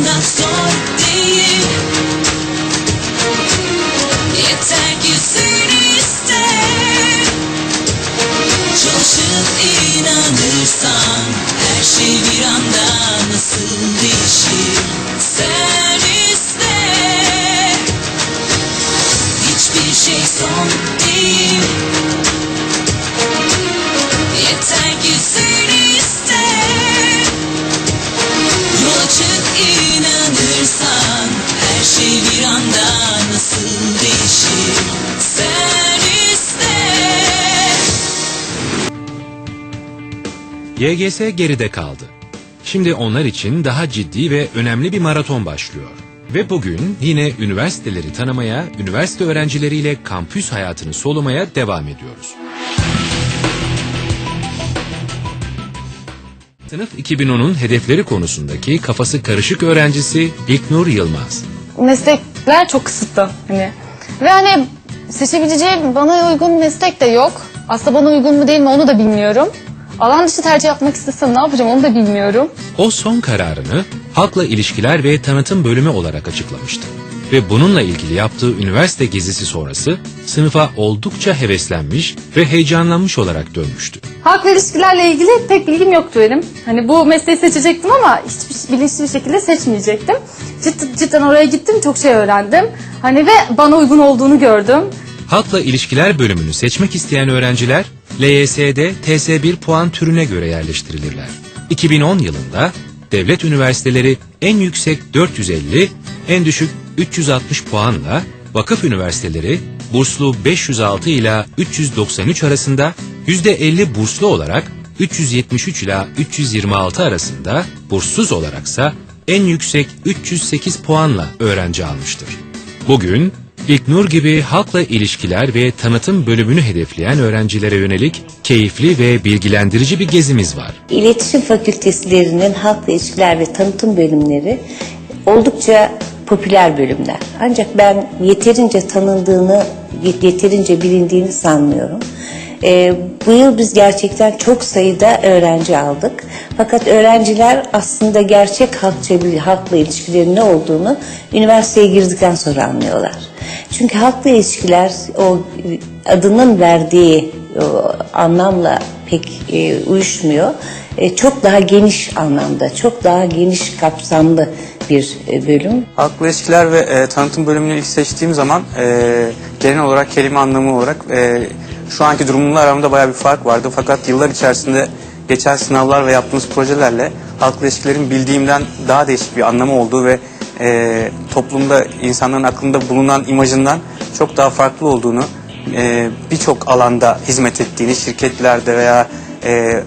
bulmak zor değil. Yeter ki seni iste. Çalışıp inanırsan Her şey bir anda nasıl değişir? Sen iste. Hiçbir şey son değil YGS geride kaldı. Şimdi onlar için daha ciddi ve önemli bir maraton başlıyor. Ve bugün yine üniversiteleri tanımaya, üniversite öğrencileriyle kampüs hayatını solumaya devam ediyoruz. Sınıf 2010'un hedefleri konusundaki kafası karışık öğrencisi İlknur Yılmaz. meslekler çok kısıtlı hani. Ve hani seçebileceğim bana uygun meslek de yok. Aslında bana uygun mu değil mi onu da bilmiyorum. Alan dışı tercih yapmak istesem ne yapacağım onu da bilmiyorum. O son kararını halkla ilişkiler ve tanıtım bölümü olarak açıklamıştı. Ve bununla ilgili yaptığı üniversite gezisi sonrası sınıfa oldukça heveslenmiş ve heyecanlanmış olarak dönmüştü. Halkla ilişkilerle ilgili pek bilgim yoktu benim. Hani bu mesleği seçecektim ama hiçbir bilinçli bir şekilde seçmeyecektim. Cidden, cidden oraya gittim çok şey öğrendim. Hani ve bana uygun olduğunu gördüm. Halkla ilişkiler bölümünü seçmek isteyen öğrenciler LYS'de TS1 puan türüne göre yerleştirilirler. 2010 yılında devlet üniversiteleri en yüksek 450, en düşük 360 puanla, vakıf üniversiteleri burslu 506 ila 393 arasında, %50 burslu olarak 373 ila 326 arasında, burssuz olaraksa en yüksek 308 puanla öğrenci almıştır. Bugün İlknur gibi halkla ilişkiler ve tanıtım bölümünü hedefleyen öğrencilere yönelik keyifli ve bilgilendirici bir gezimiz var. İletişim fakültelerinin halkla ilişkiler ve tanıtım bölümleri oldukça popüler bölümler. Ancak ben yeterince tanındığını, yeterince bilindiğini sanmıyorum. Ee, bu yıl biz gerçekten çok sayıda öğrenci aldık. Fakat öğrenciler aslında gerçek halkla ilişkilerin ne olduğunu üniversiteye girdikten sonra anlıyorlar. Çünkü halkla ilişkiler o adının verdiği o anlamla pek e, uyuşmuyor. E, çok daha geniş anlamda, çok daha geniş kapsamlı bir e, bölüm. Halkla ilişkiler ve e, tanıtım bölümünü ilk seçtiğim zaman e, genel olarak kelime anlamı olarak e, şu anki durumumla aramda bayağı bir fark vardı. Fakat yıllar içerisinde geçen sınavlar ve yaptığımız projelerle halkla ilişkilerin bildiğimden daha değişik bir anlamı olduğu ve e, toplumda insanların aklında bulunan imajından çok daha farklı olduğunu, e, birçok alanda hizmet ettiğini, şirketlerde veya e,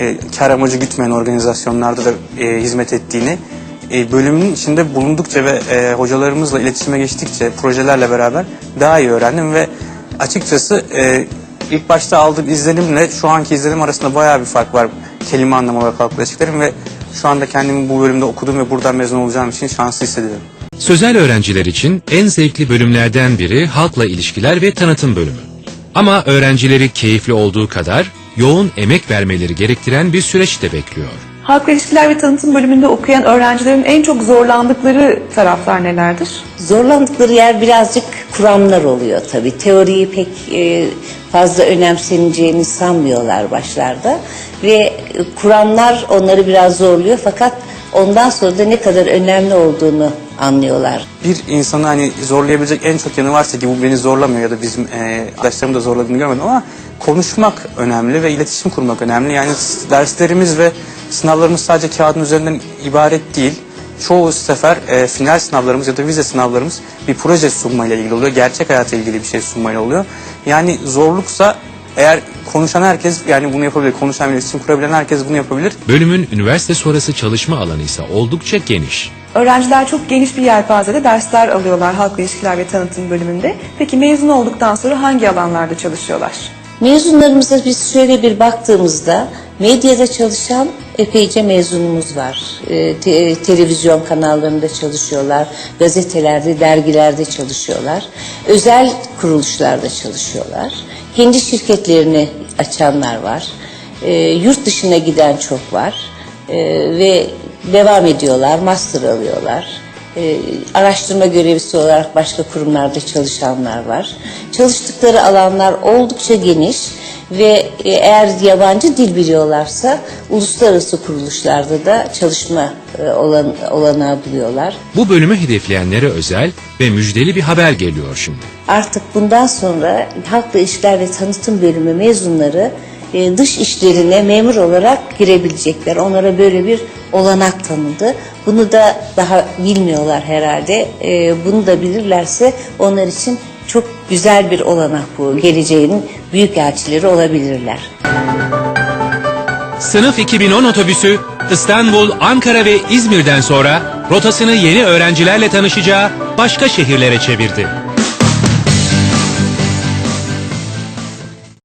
e, kar amacı gütmeyen organizasyonlarda da e, hizmet ettiğini e, bölümün içinde bulundukça ve e, hocalarımızla iletişime geçtikçe projelerle beraber daha iyi öğrendim ve açıkçası e, ilk başta aldığım izlenimle şu anki izlenim arasında bayağı bir fark var kelime anlamı halkla ilişkilerin ve şu anda kendimi bu bölümde okudum ve buradan mezun olacağım için şanslı hissediyorum. Sözel öğrenciler için en zevkli bölümlerden biri halkla ilişkiler ve tanıtım bölümü. Ama öğrencileri keyifli olduğu kadar yoğun emek vermeleri gerektiren bir süreç de bekliyor. Halkla ilişkiler ve tanıtım bölümünde okuyan öğrencilerin en çok zorlandıkları taraflar nelerdir? Zorlandıkları yer birazcık kuramlar oluyor tabii. Teoriyi pek e, fazla önemseneceğini sanmıyorlar başlarda. Ve kuramlar onları biraz zorluyor fakat ondan sonra da ne kadar önemli olduğunu anlıyorlar. bir insanı hani zorlayabilecek en çok yanı varsa ki bu beni zorlamıyor ya da bizim e, arkadaşlarım da zorladığını görmedim ama konuşmak önemli ve iletişim kurmak önemli. Yani derslerimiz ve sınavlarımız sadece kağıdın üzerinden ibaret değil. Çoğu sefer e, final sınavlarımız ya da vize sınavlarımız bir proje sunmayla ilgili oluyor. Gerçek hayata ilgili bir şey sunmayla oluyor. Yani zorluksa eğer konuşan herkes yani bunu yapabilir. Konuşan ve iletişim kurabilen herkes bunu yapabilir. Bölümün üniversite sonrası çalışma alanı ise oldukça geniş. Öğrenciler çok geniş bir yelpazede dersler alıyorlar halkla ilişkiler ve tanıtım bölümünde. Peki mezun olduktan sonra hangi alanlarda çalışıyorlar? Mezunlarımıza biz şöyle bir baktığımızda medyada çalışan epeyce mezunumuz var. Ee, te- televizyon kanallarında çalışıyorlar, gazetelerde, dergilerde çalışıyorlar. Özel kuruluşlarda çalışıyorlar. Kendi şirketlerini açanlar var. Ee, yurt dışına giden çok var. Ee, ve devam ediyorlar, master alıyorlar. Ee, araştırma görevlisi olarak başka kurumlarda çalışanlar var. Çalıştıkları alanlar oldukça geniş ve e, eğer yabancı dil biliyorlarsa uluslararası kuruluşlarda da çalışma e, olan, olanağı buluyorlar. Bu bölümü hedefleyenlere özel ve müjdeli bir haber geliyor şimdi. Artık bundan sonra Halkla İlişkiler ve Tanıtım Bölümü mezunları e, dış işlerine memur olarak girebilecekler. Onlara böyle bir olanak tanındı. Bunu da daha bilmiyorlar herhalde. Bunu da bilirlerse onlar için çok güzel bir olanak bu. Geleceğin büyük elçileri olabilirler. Sınıf 2010 otobüsü İstanbul, Ankara ve İzmir'den sonra rotasını yeni öğrencilerle tanışacağı başka şehirlere çevirdi.